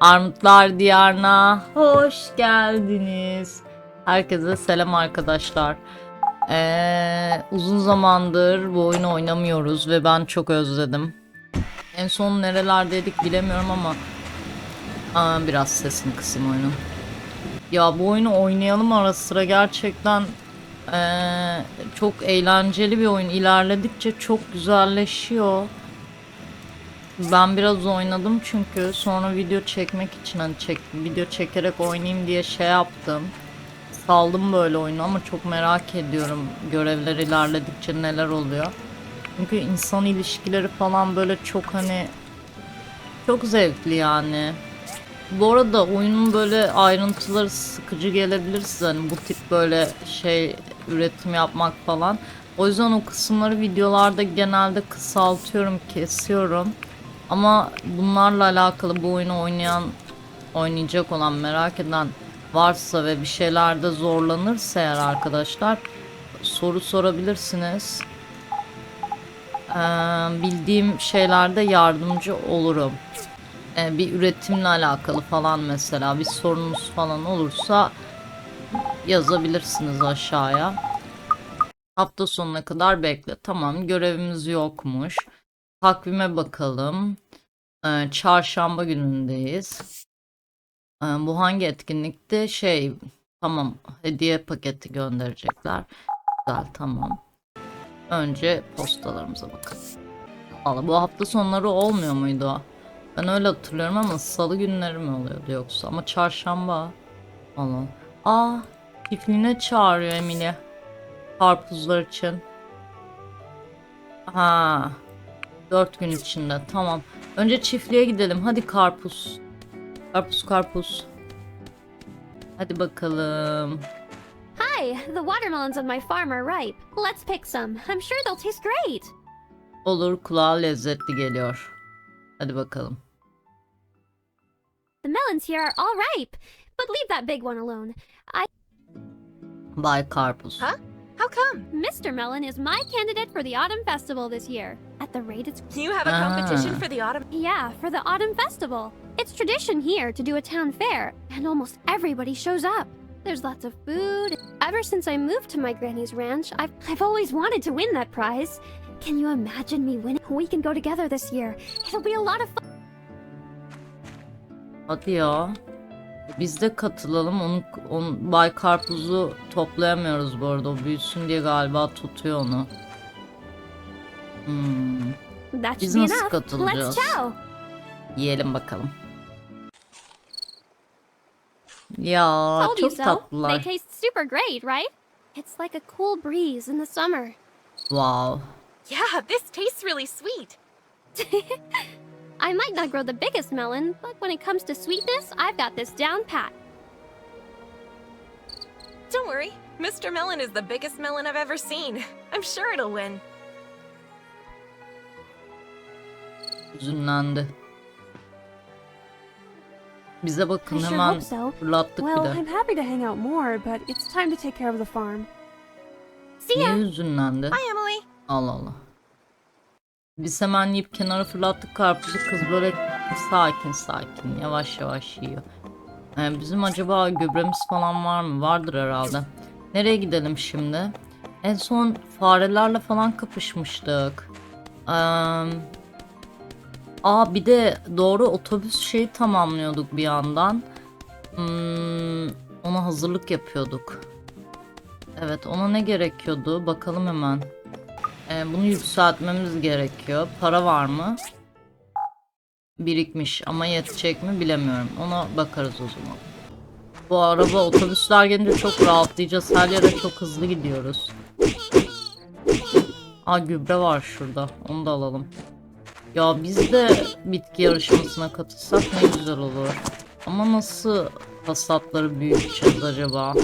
Armutlar Diyarına hoş geldiniz. Herkese selam arkadaşlar. Ee, uzun zamandır bu oyunu oynamıyoruz ve ben çok özledim. En son nerelerdeydik bilemiyorum ama Aa, biraz sesini kısayım oyunun. Ya bu oyunu oynayalım ara sıra gerçekten ee, çok eğlenceli bir oyun. İlerledikçe çok güzelleşiyor. Ben biraz oynadım çünkü sonra video çekmek için hani çek, video çekerek oynayayım diye şey yaptım. Saldım böyle oyunu ama çok merak ediyorum görevler ilerledikçe neler oluyor. Çünkü insan ilişkileri falan böyle çok hani çok zevkli yani. Bu arada oyunun böyle ayrıntıları sıkıcı gelebilir size hani bu tip böyle şey üretim yapmak falan. O yüzden o kısımları videolarda genelde kısaltıyorum, kesiyorum. Ama bunlarla alakalı bu oyunu oynayan, oynayacak olan, merak eden varsa ve bir şeylerde zorlanırsa eğer arkadaşlar soru sorabilirsiniz. Ee, bildiğim şeylerde yardımcı olurum. Ee, bir üretimle alakalı falan mesela bir sorunuz falan olursa yazabilirsiniz aşağıya. Hafta sonuna kadar bekle. Tamam görevimiz yokmuş. Takvime bakalım. Ee, çarşamba günündeyiz. Ee, bu hangi etkinlikte? Şey tamam hediye paketi gönderecekler. Güzel tamam. Önce postalarımıza bakalım. Allah bu hafta sonları olmuyor muydu? Ben öyle hatırlıyorum ama salı günleri mi oluyordu yoksa? Ama çarşamba. Allah. Aa çiftliğine çağırıyor Emine. Karpuzlar için. Ha. Dört gün içinde. Tamam. Önce çiftliğe gidelim. Hadi karpuz. Karpuz karpuz. Hadi bakalım. Hi, the watermelons on my farm are ripe. Let's pick some. I'm sure they'll taste great. Olur kulağa lezzetli geliyor. Hadi bakalım. The melons here are all ripe, but leave that big one alone. I Bay Karpuz. Huh? How come? Mr. Melon is my candidate for the autumn festival this year. At the rate it's You have a competition Ah. for the autumn. yeah, for the autumn festival. It's tradition here to do a town fair, and almost everybody shows up. There's lots of food. Ever since I moved to my granny's ranch, I've I've always wanted to win that prize. Can you imagine me winning? We can go together this year. It'll be a lot of fun. Hadi ya. Biz de katılalım. Onu, onu Bay Karpuz'u toplayamıyoruz bu arada. O büyüsün diye galiba tutuyor onu. Hmm. Biz nasıl katılacağız? Yiyelim bakalım. Ya çok so. They tatlılar. taste super great, right? It's like a cool breeze in the summer. Wow. Yeah, this tastes really sweet. I might not grow the biggest melon, but when it comes to sweetness, I've got this down pat. Don't worry, Mr. Melon is the biggest melon I've ever seen. I'm sure it'll win. Üzünlendi. Bize bakın I sure hemen hope so. fırlattık bir Well, de. I'm happy to hang out more, but it's time to take care of the farm. See Niye ya. üzünlendi? Hi, Emily. Allah Allah. Biz hemen yiyip kenara fırlattık karpuzu. Kız böyle sakin sakin yavaş yavaş yiyor. Ee, bizim acaba gübremiz falan var mı? Vardır herhalde. Nereye gidelim şimdi? En son farelerle falan kapışmıştık. Ee, aa bir de doğru otobüs şeyi tamamlıyorduk bir yandan. Hmm, ona hazırlık yapıyorduk. Evet ona ne gerekiyordu? Bakalım hemen. Ee, bunu yükseltmemiz gerekiyor. Para var mı? Birikmiş ama yetecek mi bilemiyorum. Ona bakarız o zaman. Bu araba otobüsler gelince çok rahatlayacağız. Her yere çok hızlı gidiyoruz. Aa gübre var şurada. Onu da alalım. Ya biz de bitki yarışmasına katılsak ne güzel olur. Ama nasıl hasatları büyüteceğiz acaba?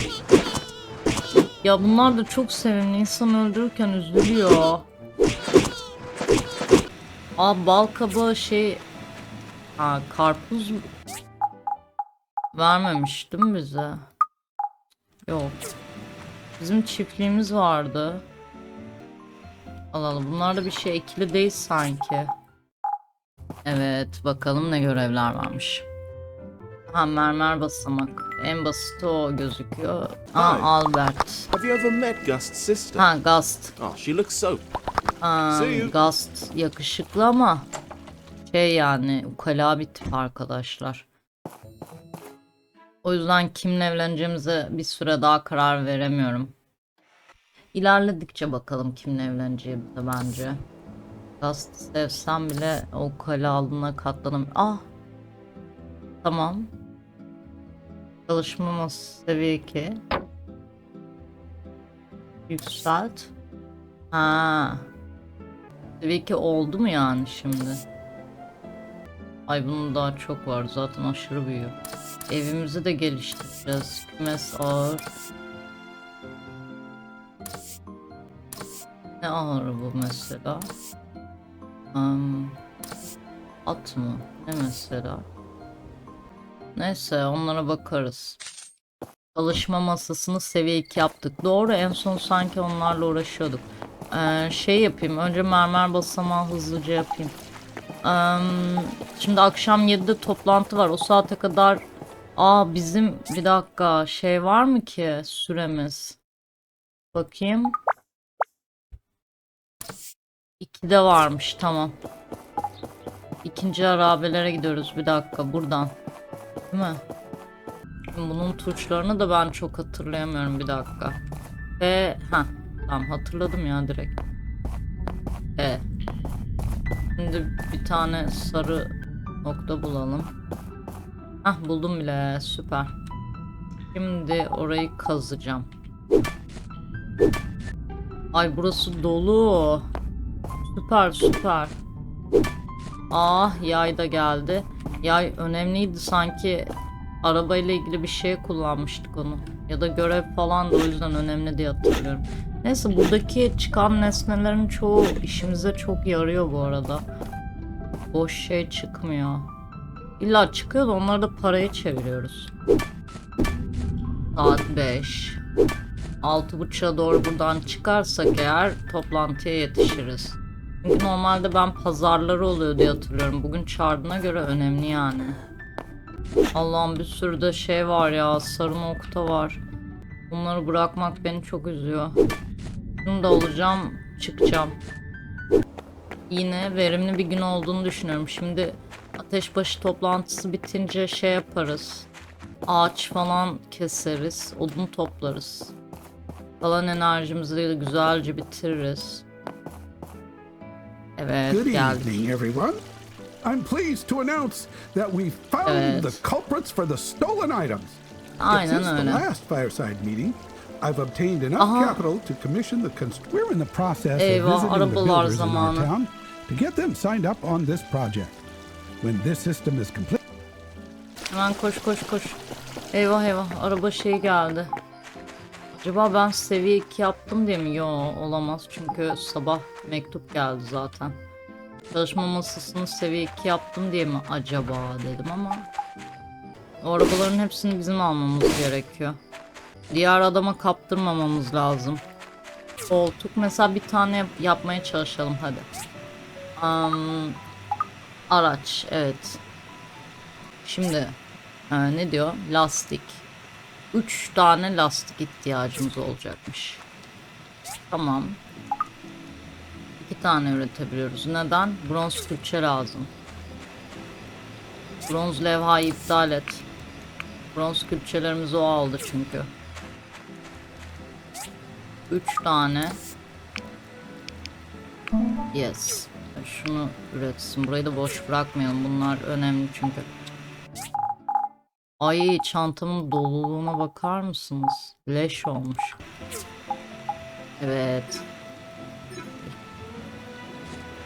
Ya bunlar da çok sevimli. İnsan öldürürken üzülüyor. Aa bal kabağı şey... Ha karpuz vermemiş değil mi bize? Yok. Bizim çiftliğimiz vardı. Allah bunlarda bir şey ekili değil sanki. Evet bakalım ne görevler varmış. Ha mermer basamak. En basiti o gözüküyor. Ha. Albert. Have you ever met Gust's sister? Ha Gast. Oh, she looks so. Ha. Gast yakışıklı ama şey yani ukala bir tip arkadaşlar. O yüzden kimle evleneceğimize bir süre daha karar veremiyorum. İlerledikçe bakalım kimle evleneceğimize bence. Gast sevsem bile o ukalalığına katlanım. Ah! Tamam. Çalışmamız seviye 2. Yükselt. Ha. Seviye 2 oldu mu yani şimdi? Ay bunun daha çok var zaten aşırı büyüyor. Evimizi de geliştireceğiz. Kümes ağır. Ne ağır bu mesela? Hmm, at mı? Ne mesela? Neyse onlara bakarız. Çalışma masasını seviye 2 yaptık. Doğru en son sanki onlarla uğraşıyorduk. Ee, şey yapayım. Önce mermer basamağı hızlıca yapayım. Ee, şimdi akşam 7'de toplantı var. O saate kadar Aa bizim bir dakika şey var mı ki süremiz? Bakayım. 2'de varmış tamam. İkinci harabelere gidiyoruz bir dakika buradan. Değil mi? Bunun tuşlarını da ben çok hatırlayamıyorum bir dakika. Ve ha tamam hatırladım ya direkt. E. Şimdi bir tane sarı nokta bulalım. Hah buldum bile süper. Şimdi orayı kazacağım. Ay burası dolu. Süper süper. Ah yay da geldi. Yay önemliydi sanki arabayla ilgili bir şey kullanmıştık onu. Ya da görev falan da o yüzden önemli diye hatırlıyorum. Neyse buradaki çıkan nesnelerin çoğu işimize çok yarıyor bu arada. Boş şey çıkmıyor. İlla çıkıyor da onları da paraya çeviriyoruz. Saat 5. 6.30'a doğru buradan çıkarsak eğer toplantıya yetişiriz. Çünkü normalde ben pazarları oluyor diye hatırlıyorum. Bugün çağırdığına göre önemli yani. Allah'ım bir sürü de şey var ya. Sarı nokta var. Bunları bırakmak beni çok üzüyor. Şunu da alacağım. Çıkacağım. Yine verimli bir gün olduğunu düşünüyorum. Şimdi ateşbaşı toplantısı bitince şey yaparız. Ağaç falan keseriz. Odun toplarız. Kalan enerjimizi de güzelce bitiririz. Evet Good geldik. evening, everyone. I'm pleased to announce that we found Evet. the culprits for the stolen items. Aynen Since the öyle. last fireside meeting, I've obtained enough Aha. capital to commission the const- We're in the process Eyvah, of visiting the arabalar builders in our zamanı. town to get them signed up on this project. When this system is complete, Hemen koş koş koş. Eyvah eyvah araba şey geldi. Acaba ben seviye 2 yaptım diye mi? Yo olamaz çünkü sabah mektup geldi zaten. Çalışma masasını seviye 2 yaptım diye mi acaba dedim ama. O arabaların hepsini bizim almamız gerekiyor. Diğer adama kaptırmamamız lazım. Koltuk mesela bir tane yap- yapmaya çalışalım hadi. Am, araç evet. Şimdi e, ne diyor? Lastik. 3 tane lastik ihtiyacımız olacakmış. Tamam. 2 tane üretebiliyoruz. Neden? Bronz külçe lazım. Bronz levhayı iptal et. Bronz külçelerimizi o aldı çünkü. 3 tane. Yes. Şunu üretsin. Burayı da boş bırakmayalım. Bunlar önemli çünkü. Ay çantamın doluluğuna bakar mısınız? Leş olmuş. Evet.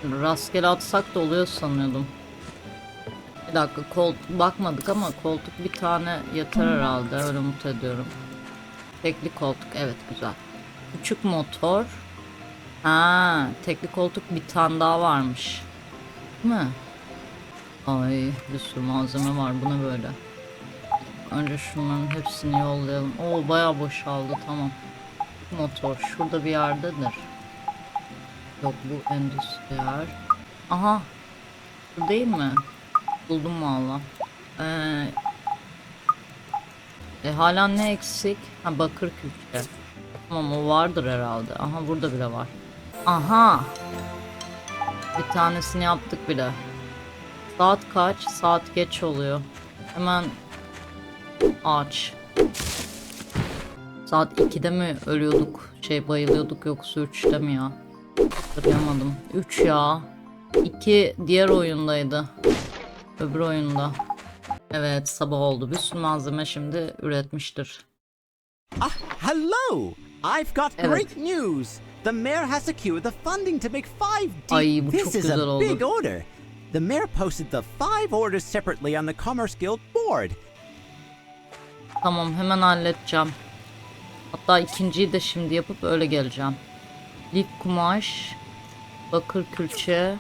Rastgele atsak da oluyor sanıyordum. Bir dakika koltuk bakmadık ama koltuk bir tane yeter herhalde öyle umut ediyorum. Tekli koltuk evet güzel. Küçük motor. Ha, tekli koltuk bir tane daha varmış. Değil mi? Ay bir sürü malzeme var buna böyle. Önce şunların hepsini yollayalım. Oo bayağı boşaldı tamam. Motor şurada bir yerdedir. Yok bu endüstriyel. Aha. Bu değil mi? Buldum valla. Ee, E hala ne eksik? Ha bakır külçe. Tamam o vardır herhalde. Aha burada bile var. Aha. Bir tanesini yaptık bile. Saat kaç? Saat geç oluyor. Hemen aç. Saat 2'de mi ölüyorduk? Şey bayılıyorduk yoksa 3'te mi ya? Hatırlayamadım. 3 ya. 2 diğer oyundaydı. Öbür oyunda. Evet sabah oldu. Bir sürü malzeme şimdi üretmiştir. Ah, hello! I've got Evet. great news. The mayor has secured the funding to make five. Ay, bu this çok is güzel a oldu. big order. The mayor posted the five orders separately on the Commerce Guild board. Tamam hemen halledeceğim. Hatta ikinciyi de şimdi yapıp öyle geleceğim. Lif kumaş, bakır külçe.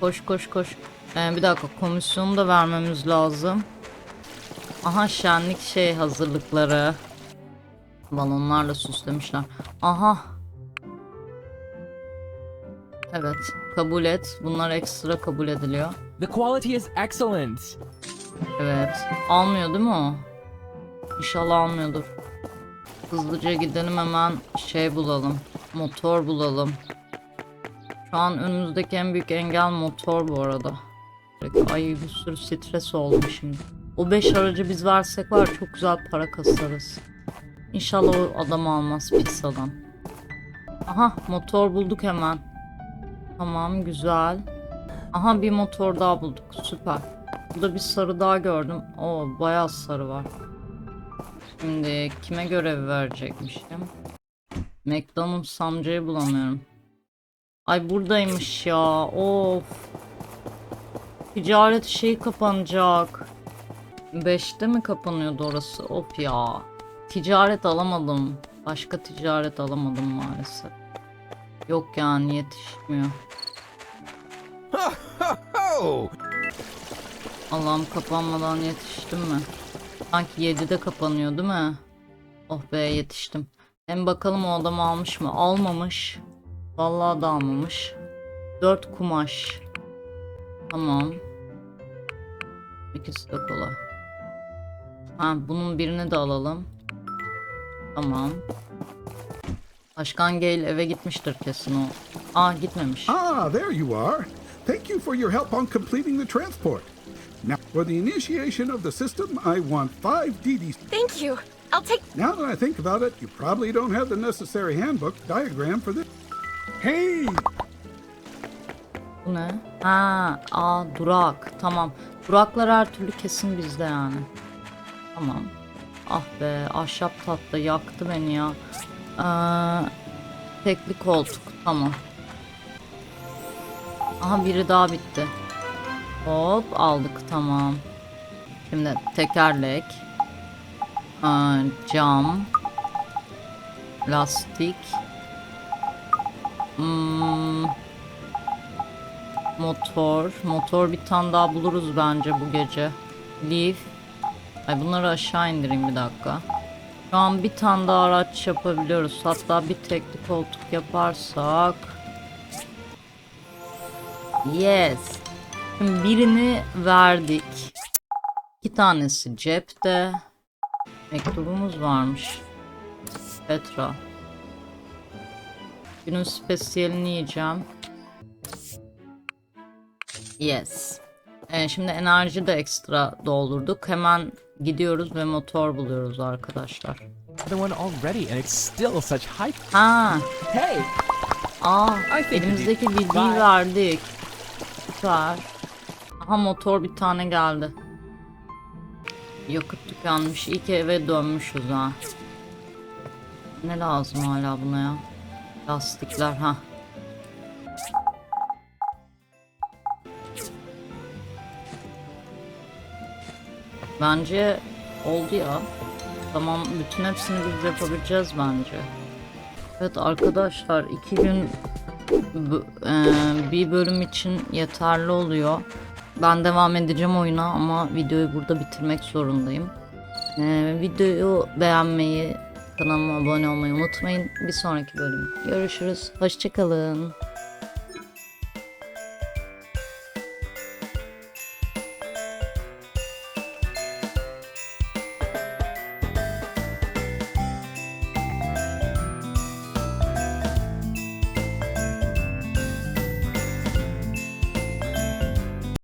Koş koş koş. Ee, bir dakika komisyonu da vermemiz lazım. Aha şenlik şey hazırlıkları. Balonlarla süslemişler. Aha. Evet kabul et. Bunlar ekstra kabul ediliyor. The quality is excellent. Evet. Almıyor değil mi o? İnşallah almıyordur. Hızlıca gidelim hemen şey bulalım. Motor bulalım. Şu an önümüzdeki en büyük engel motor bu arada. Ay bir sürü stres oldu şimdi. O 5 aracı biz versek var çok güzel para kasarız. İnşallah o adam almaz pis adam. Aha motor bulduk hemen. Tamam güzel. Aha bir motor daha bulduk süper. Burada bir sarı daha gördüm. O bayağı sarı var. Şimdi kime görev verecekmişim? McDonald's amcayı bulamıyorum. Ay buradaymış ya. Of. Ticaret şeyi kapanacak. 5'te mi kapanıyordu orası? Of ya. Ticaret alamadım. Başka ticaret alamadım maalesef. Yok yani yetişmiyor. Allah'ım kapanmadan yetiştim mi? Sanki 7'de kapanıyor değil mi? Oh be yetiştim. Hem bakalım o adam almış mı? Almamış. Vallahi da almamış. 4 kumaş. Tamam. İkisi de kolay. Ha bunun birini de alalım. Tamam. Başkan Gale eve gitmiştir kesin o. Aa gitmemiş. Ah, there you are. Thank you for your help on completing the transport. For the initiation of the system, I want five DDs. Thank you. I'll take. Now that I think about it, you probably don't have the necessary handbook diagram for this. Hey, Bu ne? Ha, aa durak. Tamam. Duraklar her türlü kesin bizde yani. Tamam. Ah be, ahşap tatlı yaktı beni ya. Ee, tekli koltuk. Tamam. Aha biri daha bitti. Hop aldık tamam. Şimdi tekerlek. Cam. Lastik. Hmm, Motor. Motor bir tane daha buluruz bence bu gece. Leaf. Ay bunları aşağı indireyim bir dakika. Şu an bir tane daha araç yapabiliyoruz. Hatta bir tekli koltuk yaparsak. Yes. Şimdi birini verdik. İki tanesi cepte. Mektubumuz varmış. Petra. Günün spesiyelini yiyeceğim. Yes. Ee, şimdi enerji de ekstra doldurduk. Hemen gidiyoruz ve motor buluyoruz arkadaşlar. The one already, and it's still such hype. Ha, Hey, aa, elimizdeki bilgiyi verdik. Süper. Aha motor bir tane geldi. Yakıt tükenmiş. İyi ki eve dönmüşüz ha. Ne lazım hala buna ya? Lastikler ha. Bence oldu ya. Tamam bütün hepsini biz yapabileceğiz bence. Evet arkadaşlar iki gün e, bir bölüm için yeterli oluyor. Ben devam edeceğim oyuna ama videoyu burada bitirmek zorundayım. E, videoyu beğenmeyi, kanalıma abone olmayı unutmayın. Bir sonraki bölüm görüşürüz. Hoşçakalın.